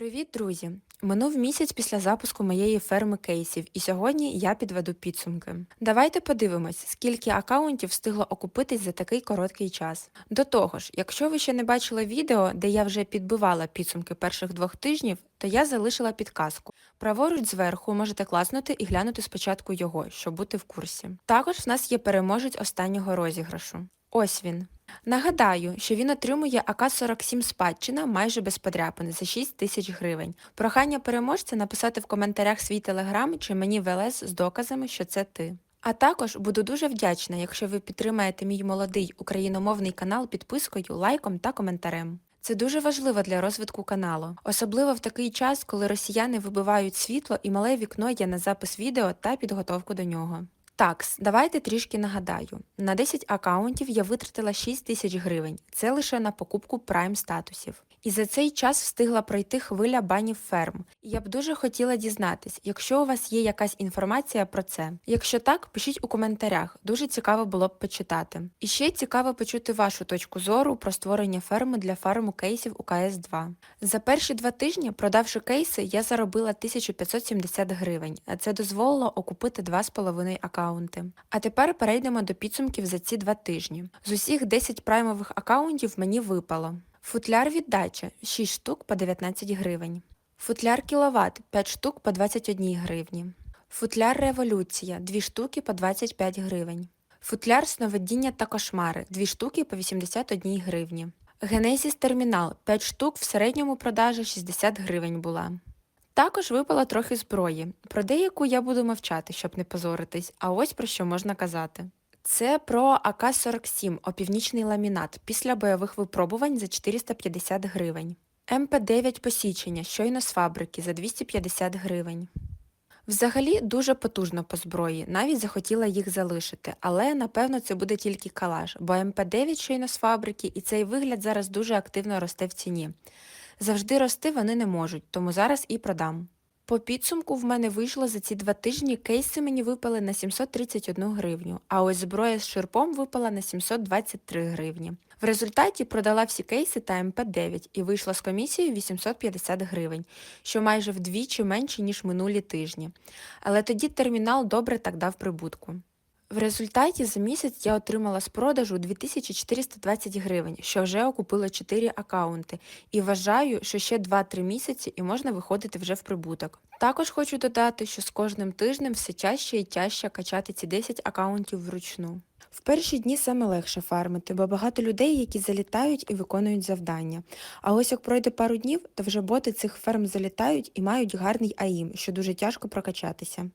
Привіт, друзі! Минув місяць після запуску моєї ферми кейсів, і сьогодні я підведу підсумки. Давайте подивимось, скільки акаунтів встигло окупитись за такий короткий час. До того ж, якщо ви ще не бачили відео, де я вже підбивала підсумки перших двох тижнів, то я залишила підказку. Праворуч зверху можете класнути і глянути спочатку його, щоб бути в курсі. Також в нас є переможець останнього розіграшу. Ось він. Нагадаю, що він отримує АК-47 спадщина майже без подряпин за 6 тисяч гривень. Прохання переможця написати в коментарях свій телеграм чи мені в ЛС з доказами, що це ти. А також буду дуже вдячна, якщо ви підтримаєте мій молодий україномовний канал підпискою, лайком та коментарем. Це дуже важливо для розвитку каналу, особливо в такий час, коли росіяни вибивають світло і мале вікно є на запис відео та підготовку до нього. Такс, давайте трішки нагадаю. На 10 акаунтів я витратила 6 тисяч гривень. Це лише на покупку прайм статусів. І за цей час встигла пройти хвиля банів ферм. І я б дуже хотіла дізнатись, якщо у вас є якась інформація про це. Якщо так, пишіть у коментарях. Дуже цікаво було б почитати. І ще цікаво почути вашу точку зору про створення ферми для фарму кейсів у КС 2. За перші два тижні, продавши кейси, я заробила 1570 гривень, а це дозволило окупити 2,5 акаунти. А тепер перейдемо до підсумків за ці два тижні. З усіх 10 праймових акаунтів мені випало. Футляр віддача 6 штук по 19 гривень. Футляр кіловат 5 штук по 21 гривні. Футляр революція 2 штуки по 25 гривень. Футляр сновидіння та кошмари 2 штуки по 81 гривні. Генезіс термінал 5 штук в середньому продажа 60 гривень була. Також випало трохи зброї. Про деяку я буду мовчати, щоб не позоритись, а ось про що можна казати. Це про АК-47 опівнічний ламінат після бойових випробувань за 450 гривень. МП-9 посічення щойно з фабрики за 250 гривень. Взагалі дуже потужно по зброї, навіть захотіла їх залишити, але напевно це буде тільки калаш, бо МП-9 щойно з фабрики і цей вигляд зараз дуже активно росте в ціні. Завжди рости вони не можуть, тому зараз і продам. По підсумку в мене вийшло за ці два тижні кейси мені випали на 731 гривню, а ось зброя з ширпом випала на 723 гривні. В результаті продала всі кейси та МП-9 і вийшла з комісією 850 гривень, що майже вдвічі менше, ніж минулі тижні. Але тоді термінал добре так дав прибутку. В результаті за місяць я отримала з продажу 2420 гривень, що вже окупило 4 акаунти, і вважаю, що ще 2-3 місяці і можна виходити вже в прибуток. Також хочу додати, що з кожним тижнем все тяжче і тяжче качати ці 10 акаунтів вручну. В перші дні саме легше фармити, бо багато людей, які залітають і виконують завдання. А ось як пройде пару днів, то вже боти цих ферм залітають і мають гарний АІМ, що дуже тяжко прокачатися.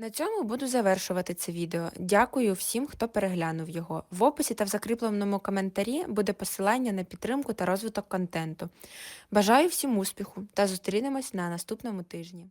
На цьому буду завершувати це відео. Дякую всім, хто переглянув його. В описі та в закріпленому коментарі буде посилання на підтримку та розвиток контенту. Бажаю всім успіху та зустрінемось на наступному тижні.